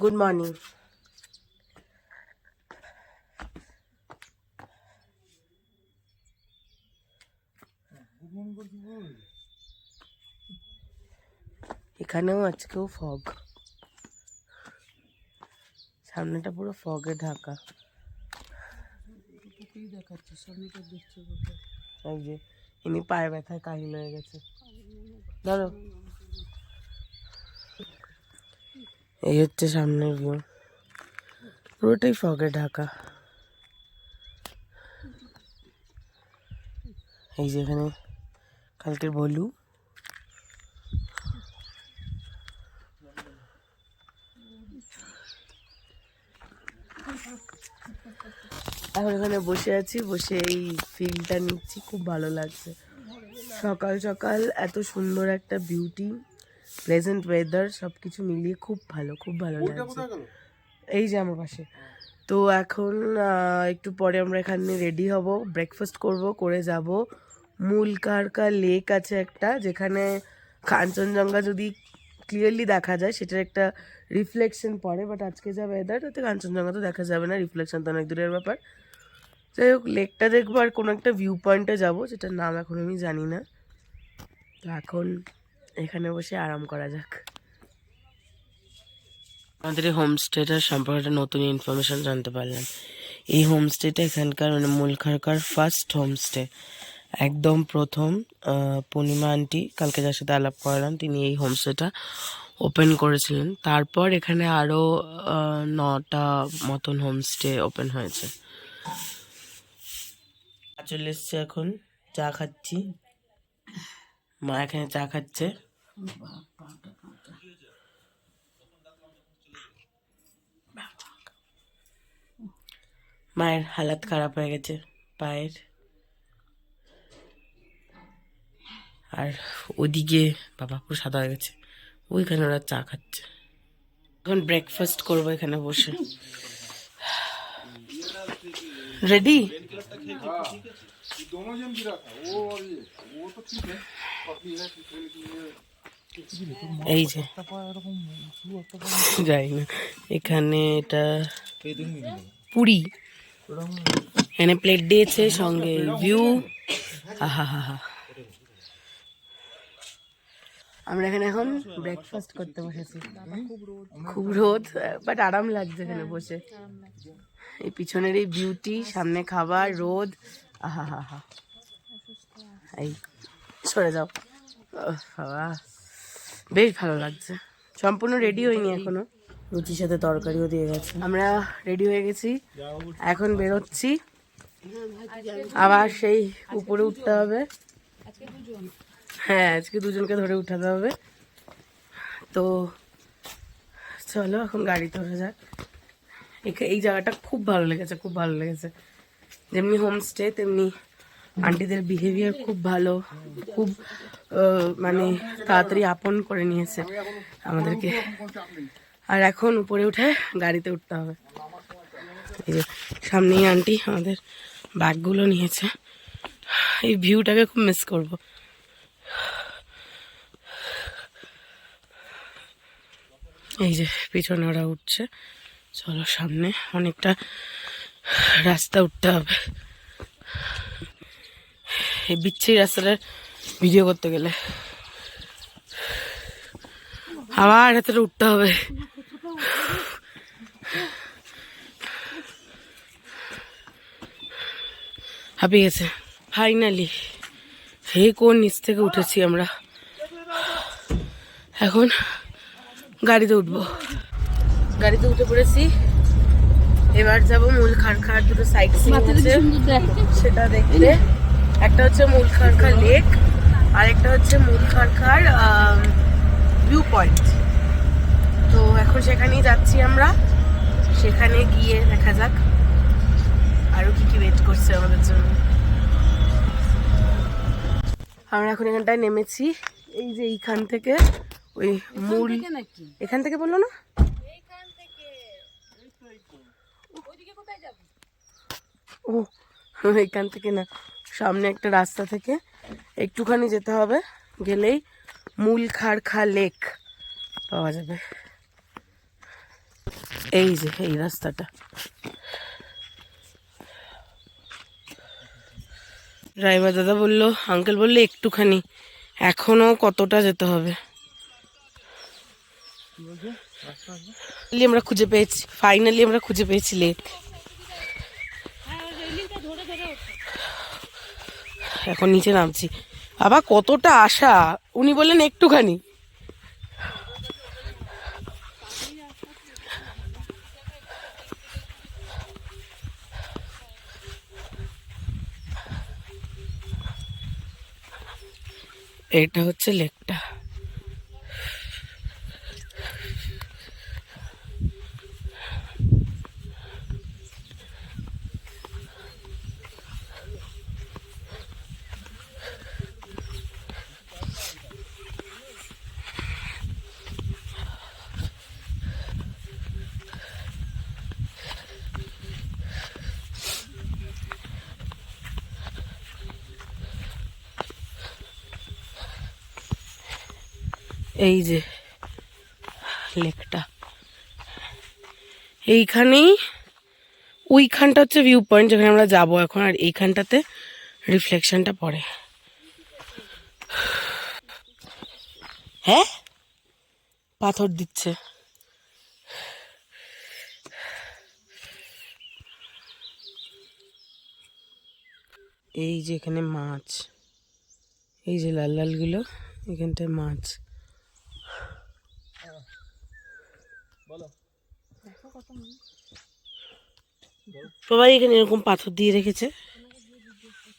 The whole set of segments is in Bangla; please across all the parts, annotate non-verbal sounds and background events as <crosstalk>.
গুড মর্নিং এখানেও আজকেও ফগ সামনেটা পুরো ফগে ঢাকা। দেখাচ্ছে এই যে, ইনি পায়ে ব্যথায় কাহিল হয়ে গেছে। ধরো। এই হচ্ছে সামনের ভিউ পুরোটাই ফগে ঢাকা। এই যেখানে কালকের বলু। এখন এখানে বসে আছি, বসে এই ফিলটা নিচ্ছি, খুব ভালো লাগছে। সকাল সকাল এত সুন্দর একটা বিউটি প্লেজেন্ট ওয়েদার সব কিছু মিলিয়ে খুব ভালো খুব ভালো লাগছে। এই যে আমার পাশে। তো এখন একটু পরে আমরা এখানে রেডি হব ব্রেকফাস্ট করব করে যাব। মূলকারকা লেক আছে একটা যেখানে কাঞ্চনজঙ্ঘা যদি ক্লিয়ারলি দেখা যায় সেটার একটা রিফ্লেকশন পড়ে বাট আজকে যা ওয়েদার তাতে কাঞ্চনজঙ্ঘা তো দেখা যাবে না রিফ্লেকশন তো অনেক দূরের ব্যাপার। যাই হোক লেকটা দেখব আর কোনো একটা ভিউ পয়েন্টে যাব যেটার নাম এখন আমি জানি না। তো এখন এখানে বসে আরাম করা যাক। আমাদের এই হোমস্টেটার সম্পর্কে একটা নতুন ইনফরমেশন জানতে পারলাম। এই হোমস্টেটা এখানকার মানে মূলখারকার ফার্স্ট হোমস্টে একদম প্রথম পূর্ণিমা আন্টি কালকে যার সাথে আলাপ করালাম, তিনি এই হোমস্টেটা ওপেন করেছিলেন। তারপর এখানে আরও নটা মতন হোমস্টে ওপেন হয়েছে। চলে এসছে এখন, চা খাচ্ছি। মা এখানে চা খাচ্ছে। মায়ের হালাত খারাপ হয়ে গেছে, পায়ের। আর ওদিকে বাবা পুরো সাদা হয়ে গেছে, ওইখানে ওরা চা খাচ্ছে। এখন ব্রেকফাস্ট করব এখানে বসে। রেডি এই যে। যাই না এখানে এটা পুরি। এখানে প্লেট দিয়েছে, সঙ্গে ভিউ আহা হা হা আমরা এখানে এখন ব্রেকফাস্ট করতে বসেছি। খুব রোদ বাট আরাম লাগছে এখানে বসে। এই পিছনের এই বিউটি সামনে খাবার, রোদ। আহা হা হা এই, সরে যাও। বাবা। বেশ ভালো লাগছে। সম্পূর্ণ রেডি হয়নি এখনও। রুটির সাথে তরকারিও দিয়ে গেছে। আমরা রেডি হয়ে গেছি। এখন বেরোচ্ছি। আবার সেই উপরে উঠতে হবে। হ্যাঁ আজকে দুজনকে ধরে উঠাতে হবে। তো চলো এখন গাড়িতে ওঠা যাক। এই জায়গাটা খুব ভালো লেগেছে খুব ভালো লেগেছে। যেমনি হোমস্টে তেমনি আন্টিদের বিহেভিয়ার খুব ভালো। খুব মানে তাড়াতাড়ি আপন করে নিয়েছে আমাদেরকে। আর এখন উপরে উঠে গাড়িতে উঠতে হবে। সামনেই আন্টি আমাদের ব্যাগগুলো নিয়েছে। এই ভিউটাকে খুব মিস করব। এই যে পিছনে ওরা উঠছে। চলো সামনে অনেকটা রাস্তা উঠতে হবে। এই বিচ্ছিরি রাস্তাটা ভিডিও করতে গেলে। আবার এতটা উঠতে হবে। হাঁপিয়ে গেছে। ফাইনালি হে কোন নিচ থেকে উঠেছি আমরা? এখন গাড়িতে উঠবো। গাড়িতে উঠে পড়েছি। এবার যাব মূল খারখার দুটো সাইড সিন আছে। সেটা দেখতে। একটা হচ্ছে মূল খারখার লেক আর একটা হচ্ছে মূল খারখার ভিউ পয়েন্ট তো এখন সেখানেই যাচ্ছি আমরা। সেখানে গিয়ে দেখা যাক আরও কি কি ওয়েট করছে আমাদের জন্য। আমরা এখন এখানটায় নেমেছি। এই যে এইখান থেকে ওই মূল এখান থেকে বলল না? ও <laughs> এখান থেকে না সামনে একটা রাস্তা থেকে একটুখানি যেতে হবে গেলেই মূল খারখা লেক পাওয়া যাবে। এই যে এই রাস্তাটা। ড্রাইভার দাদা বলল আঙ্কেল বলল একটুখানি। এখনও কতটা যেতে হবে? আমরা খুঁজে পেয়েছি ফাইনালি আমরা খুঁজে পেয়েছি লেক এখন নিচে নামছি। বাবা কতটা আশা। উনি বললেন একটুখানি। এটা হচ্ছে লেকটা। এই যে, লেকটা। এইখানেই, ওইখানটা হচ্ছে ভিউ পয়েন্ট যেখানে আমরা যাব এখন, আর এইখানটাতে রিফ্লেকশনটা পড়ে। হ্যাঁ? পাথর দিচ্ছে। এই যে এখানে মাছ। এই যে লাল লালগুলো, এখানটায় মাছ। সবাই এখানে এরকম পাথর দিয়ে রেখেছে।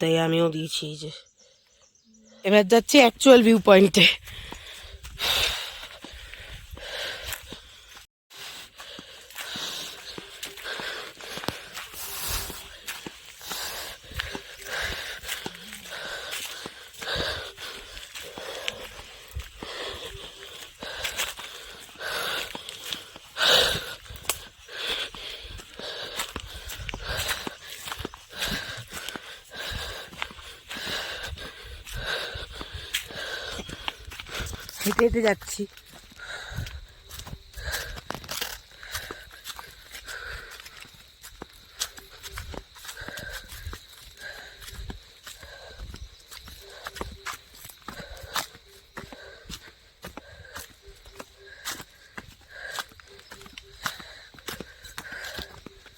তাই আমিও দিয়েছি এই যে। এবার যাচ্ছি অ্যাকচুয়াল ভিউ পয়েন্টে হেঁটে যাচ্ছি।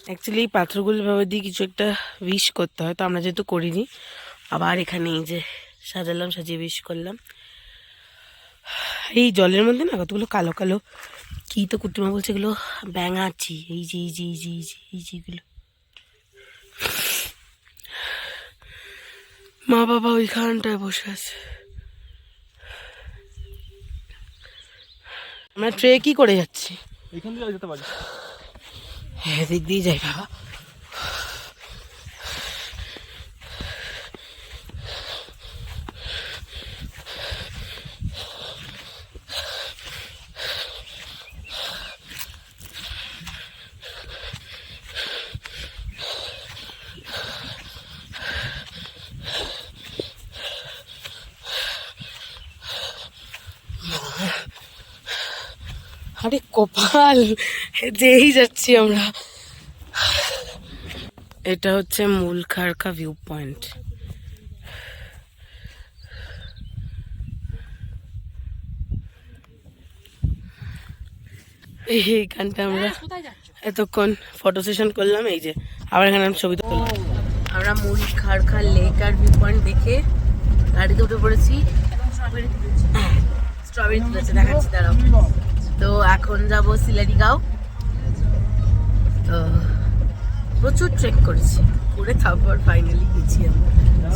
অ্যাকচুয়ালি এই পাথরগুলো ভাবে দিয়ে কিছু একটা উইশ করতে হয়, তো আমরা যেহেতু করিনি, আবার এখানে এই যে সাজালাম, সাজিয়ে উইশ করলাম। এই জলের মধ্যে না কতগুলো কালো কালো কি তো কুটুমা বলছে এগুলো ব্যাঙাচি এই যে এই যে এই যে এই যে এই যেগুলো মা বাবা ওইখানটায় বসে আছে। আমরা ট্রে কি করে যাচ্ছি? এখান দিয়ে যেতে পারি। হ্যাঁ দিক দিয়ে যাই বাবা। আরে কপাল যেই যাচ্ছি আমরা। এটা হচ্ছে মূল খারকা ভিউ পয়েন্ট এইখানটা আমরা এতক্ষণ ফটো সেশন করলাম এই যে আবার এখানে আমি ছবি তুললাম। আমরা মূল খারখা লেক আর ভিউ পয়েন্ট দেখে গাড়িতে উঠে পড়েছি। স্ট্রবেরি তুলেছে দেখাচ্ছি দাঁড়াও। তো এখন যাব সিলারিগাঁও তো প্রচুর ট্রেক করেছি। করে তারপর ফাইনালি গেছি আমি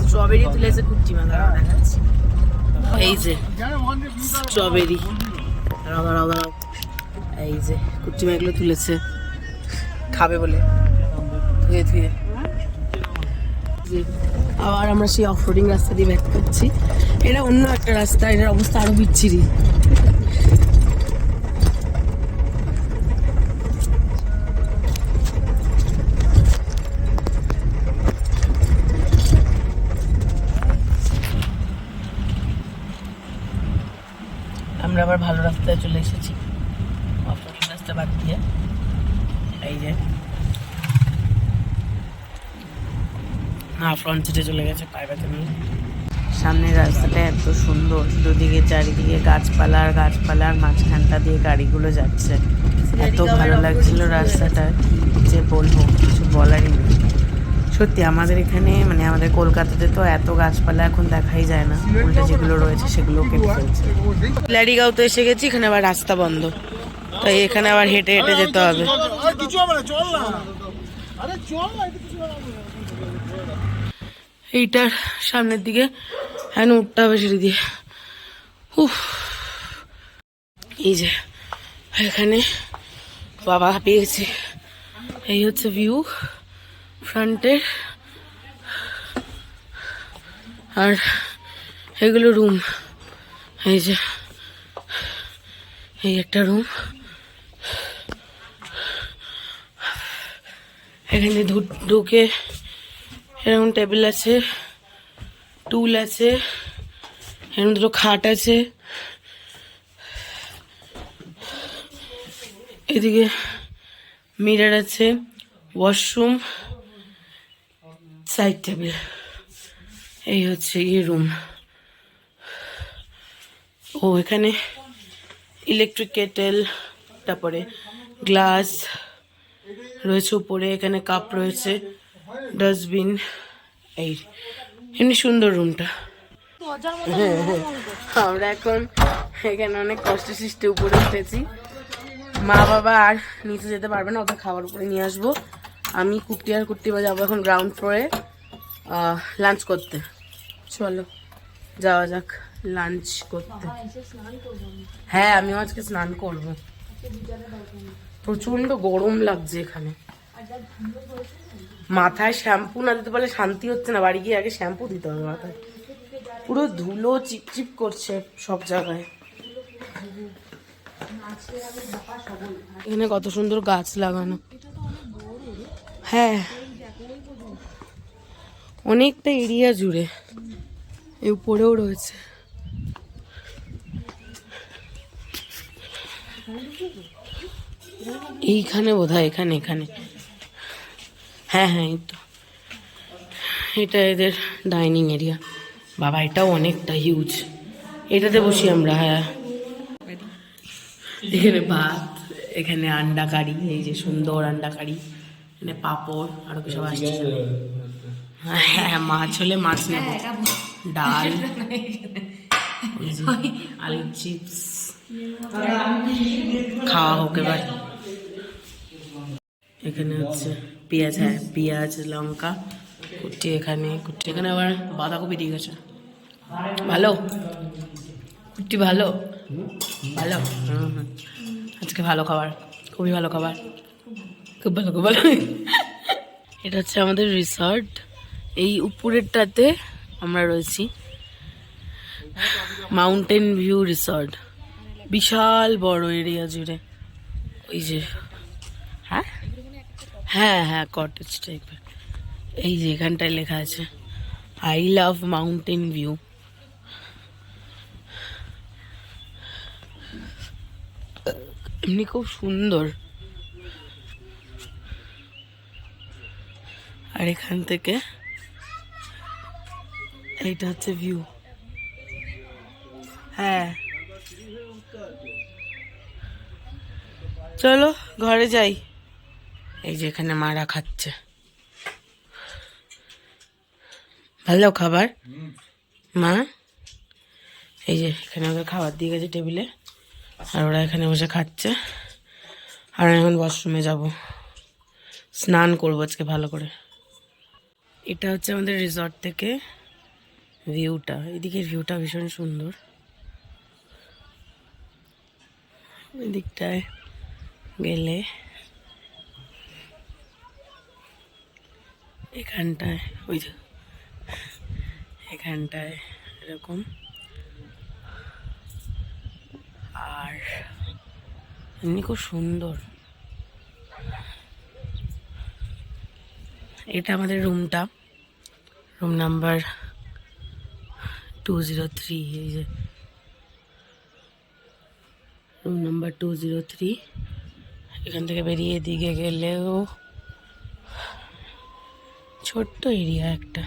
স্ট্রবেরি তুলেছে কুচিমা দাঁড়াও দেখাচ্ছি। এই যে স্ট্রবেরি দাঁড়াও দাঁড়াও এই যে কুচিমা এগুলো তুলেছে। খাবে বলে। ধুয়ে ধুয়ে। আবার আমরা সেই অফ রোডিং রাস্তা দিয়ে ব্যাক করছি। এটা অন্য একটা রাস্তা, এটার অবস্থা আরও বিচ্ছিরি। আবার ভালো রাস্তায় চলে এসেছি। রাস্তা বাদ দিয়ে। এই যে। মা ফ্রন্ট সিটে চলে গেছে পায়ে ব্যথা সামনের রাস্তাটা এত সুন্দর দুদিকে চারিদিকে গাছপালা আর গাছপালা আর মাঝখানটা দিয়ে গাড়িগুলো যাচ্ছে। এত ভালো লাগছিল রাস্তাটা কি যে বলব কিছু বলারই নেই। সত্যি আমাদের এখানে মানে আমাদের কলকাতাতে তো এত গাছপালা এখন দেখাই যায় না। উল্টে যেগুলো রয়েছে সেগুলো কেটে ফেলছে। ল্যাডিগাঁও তো এসে গেছি, এখানে আবার রাস্তা বন্ধ। তাই এখানে আবার হেঁটে হেঁটে যেতে হবে। এইটার সামনের দিকে হ্যাঁ উঠতে হবে সিঁড়ি দিয়ে। উফ। এই যে, এখানে বাবা হাঁপিয়ে গেছে এই হচ্ছে ভিউ। ফ্রন্টের আর এগুলো রুম। এই যে, এই একটা রুম। এখানে ঢুকে এরকম টেবিল আছে, টুল আছে, এরকম দুটো খাট আছে। এদিকে মিরার আছে, ওয়াশরুম। সাইড টেবিল এই হচ্ছে এই রুম ও, এখানে ইলেকট্রিক কেটেল তারপরে গ্লাস রয়েছে উপরে, এখানে কাপ রয়েছে ডাস্টবিন এই, এমনি সুন্দর রুমটা আমরা এখন এখানে অনেক কষ্ট সৃষ্টি উপরে উঠেছি। মা, বাবা আর নিচে যেতে পারবে না, ওদের খাবার উপরে নিয়ে আসব। আমি কুট্টি আর বা যাব এখন গ্রাউন্ড ফ্লোরে লাঞ্চ করতে। চলো। যাওয়া যাক লাঞ্চ করতে। হ্যাঁ আমিও আজকে স্নান করব। প্রচণ্ড গরম লাগছে এখানে। মাথায় শ্যাম্পু না দিতে পারলে শান্তি হচ্ছে না বাড়ি গিয়ে আগে শ্যাম্পু দিতে হবে মাথায়। পুরো ধুলো চিপচিপ করছে সব জায়গায়। এখানে কত সুন্দর গাছ লাগানো। হ্যাঁ। অনেকটা এরিয়া জুড়ে। এ উপরেও রয়েছে। এইখানে বোধ হয় এখানে এখানে। হ্যাঁ হ্যাঁ এই তো। এটা এদের ডাইনিং এরিয়া। বাবা, এটাও অনেকটা হিউজ। এটাতে বসি আমরা হ্যাঁ। এখানে ভাত, এখানে আন্ডা কারি এই যে সুন্দর আন্ডা কারি এখানে পাঁপড়, আরও কিছু আসছে হ্যাঁ মাছ হলে মাছ নেব। ডাল <laughs> ওই আলুর চিপস। খাওয়া হোক এবার। এখানে হচ্ছে পেঁয়াজ হ্যাঁ পেঁয়াজ লঙ্কা কুটি এখানে কুটি এখানে আবার বাঁধাকপি দিয়ে গেছে। ভালো? কুটি ভালো? ভালো? হুম হুম। আজকে ভালো খাবার খুবই ভালো খাবার। খুব ভালো খুব ভালো। এটা হচ্ছে আমাদের রিসর্ট। এই উপরেরটাতে আমরা রয়েছি। মাউন্টেন ভিউ রিসর্ট বিশাল বড় এরিয়া জুড়ে। ওই যে হ্যাঁ? হ্যাঁ হ্যাঁ কটেজ টাইপের এই যে এখানটায় লেখা আছে আই লাভ মাউন্টেন ভিউ এমনি খুব সুন্দর। আর এখান থেকে এইটা হচ্ছে ভিউ হ্যাঁ। চলো, ঘরে যাই। এই যে এখানে মারা খাচ্ছে। ভালো খাবার? মা? এই যে এখানে ওদের খাবার দিয়ে গেছে টেবিলে। আর ওরা এখানে বসে খাচ্ছে। আর আমি এখন ওয়াশরুমে যাব। স্নান করব আজকে ভালো করে। এটা হচ্ছে আমাদের রিসর্ট থেকে। ভিউটা, এদিকের ভিউটা ভীষণ সুন্দর। এদিকটায় গেলে এখানটায়, ওই যে, এখানটায় এরকম। আর এমনি খুব সুন্দর। এটা আমাদের রুমটা room number two zero three এই যে। Room number two zero three এখান থেকে বেরিয়ে এদিকে গেলেও ছোট্ট এরিয়া একটা।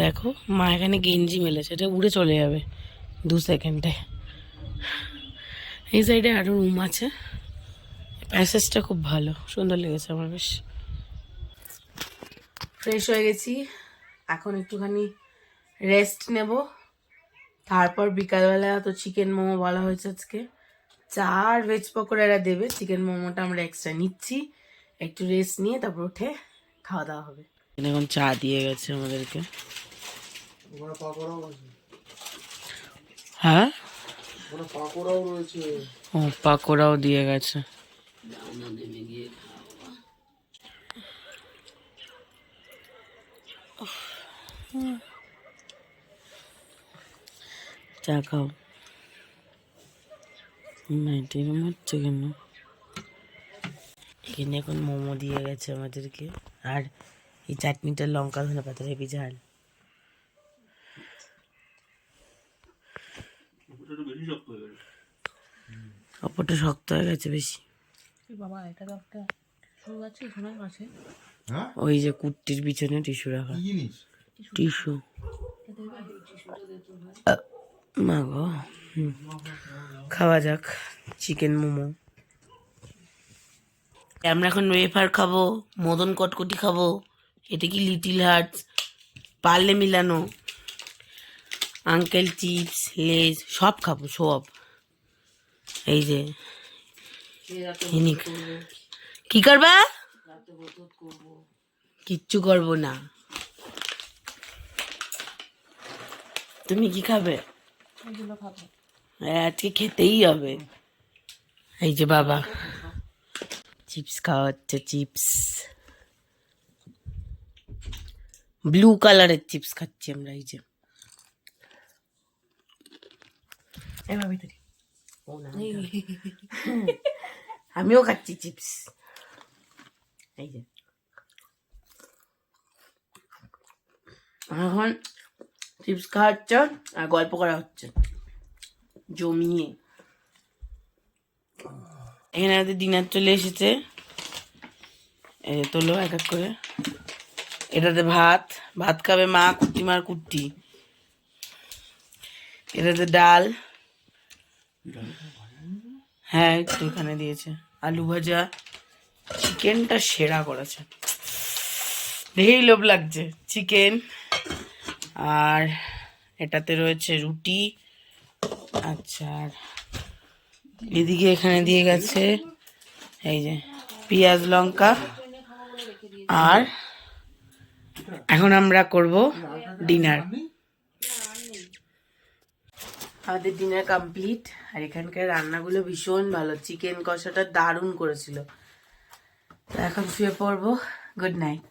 দেখো, মা এখানে গেঞ্জি মেলেছে, এটা উড়ে চলে যাবে দু সেকেন্ডে এই সাইডে আরও রুম আছে। প্যাসেজটা খুব ভালো, সুন্দর লেগেছে আমার, বেশ। ফ্রেশ হয়ে গেছি। এখন একটুখানি রেস্ট নেব। তারপর বিকালবেলা তো চিকেন মোমো বলা হয়েছে আজকে। চা আর ভেজ পকোড়া এরা দেবে। চিকেন মোমোটা আমরা এক্সট্রা নিচ্ছি। একটু রেস্ট নিয়ে তারপর উঠে খাওয়া দাওয়া হবে। এখন চা দিয়ে গেছে আমাদেরকে। ওখানে পাকোড়াও আছে। হ্যাঁ? ওখানে পাকোড়াও রয়েছে। ও পাকোড়াও দিয়ে গেছে। চা খাও। নাইটি এরম হচ্ছে কেন? এখানে এখন মোমো দিয়ে গেছে আমাদেরকে। আর এই চাটনিটা লঙ্কা ধনে পাতা হেবি ঝাল। অপরটা শক্ত হয়ে গেছে। বেশি। বাবা এটা তো একটা শো আছে সোনার কাছে হ্যাঁ ওই যে কুর্তির পিছনে টিস্যু রাখা। টিস্যু। মা গো খাওয়া যাক চিকেন মোমো। আমরা এখন ওয়েফার খাব মদন কটকটি খাব এটা কি লিটিল হার্টস? পার্লে মিলানো। আঙ্কেল চিপস লেজ সব খাব সব। এই যে কি করবা? কিচ্ছু করব না। তুমি কি খাবে? আজকে খেতেই হবে। এই যে বাবা চিপস খাওয়া হচ্ছে চিপস। ব্লু কালারের চিপস খাচ্ছি আমরা এই যে। <laughs> আমিও খাচ্ছি চিপস। এই এখন চিপস খাওয়া আর গল্প করা হচ্ছে। জমিয়ে। এখানে আমাদের ডিনার চলে এসেছে। তোলো এক এক করে। এটাতে ভাত ভাত খাবে মা, কুট্টি মার কুট্টি। এটাতে ডাল। হ্যাঁ একটু এখানে দিয়েছে। আলু ভাজা। চিকেনটা সেরা করেছে। দেখেই লোভ লাগছে। চিকেন আর এটাতে রয়েছে রুটি। আচ্ছা আর এদিকে এখানে দিয়ে গেছে এই যে পেঁয়াজ লঙ্কা। আর এখন আমরা করব ডিনার। আমাদের ডিনার কমপ্লিট। আর এখানকার রান্নাগুলো ভীষণ ভালো। চিকেন কষাটা দারুণ করেছিল। তো এখন শুয়ে পড়ব। Good night